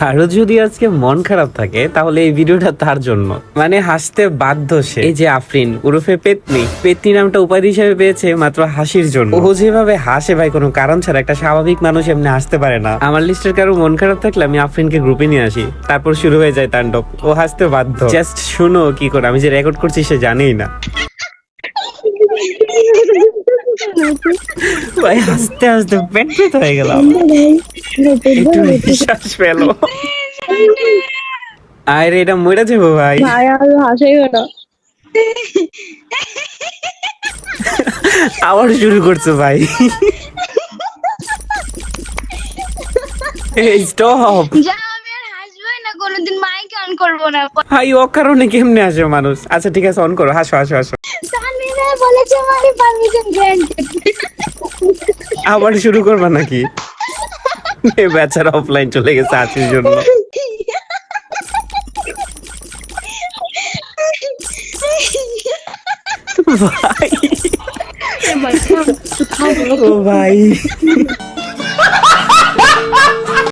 কারও যদি আজকে মন খারাপ থাকে, তাহলে এই ভিডিওটা তার জন্য। মানে হাসতে বাধ্য সে। এই যে আফরিন উরফে পেতনি। পেতনি নামটা উপাধি হিসেবে পেয়েছে মাত্র হাসির জন্য। ও যেভাবে হাসে ভাই, কোনো কারণ ছাড়া একটা স্বাভাবিক মানুষ এমনি হাসতে পারে না। আমার লিস্টের কারও মন খারাপ থাকলে আমি আফরিনকে গ্রুপে নিয়ে আসি। তারপর শুরু হয়ে যায় তাণ্ডব। ও হাসতে বাধ্য। জাস্ট শুনো কি করে। আমি যে রেকর্ড করছি সে জানেই না। ভাই হাসতে হাসতে পেট পেট হয়ে গেলাম একটু নিঃশ্বাস পেল আরে এটা মরে যাব ভাই। ভাই আর হাসাইও না। আবার শুরু করছ ভাই। এই স্টপ যা আমি আর হাসবোই না কোনোদিন মাইক অন করব না। ভাই ও কারণে কেমনে আসে মানুষ? আচ্ছা ঠিক আছে অন করো। হাসো হাসো হাসো। বলেছে আমার পারমিশন গ্রান্টেড আবার শুরু করবা নাকি? বেচারা অফলাইন চলে গেছে আছির জন্য। ভাই। ও ভাই।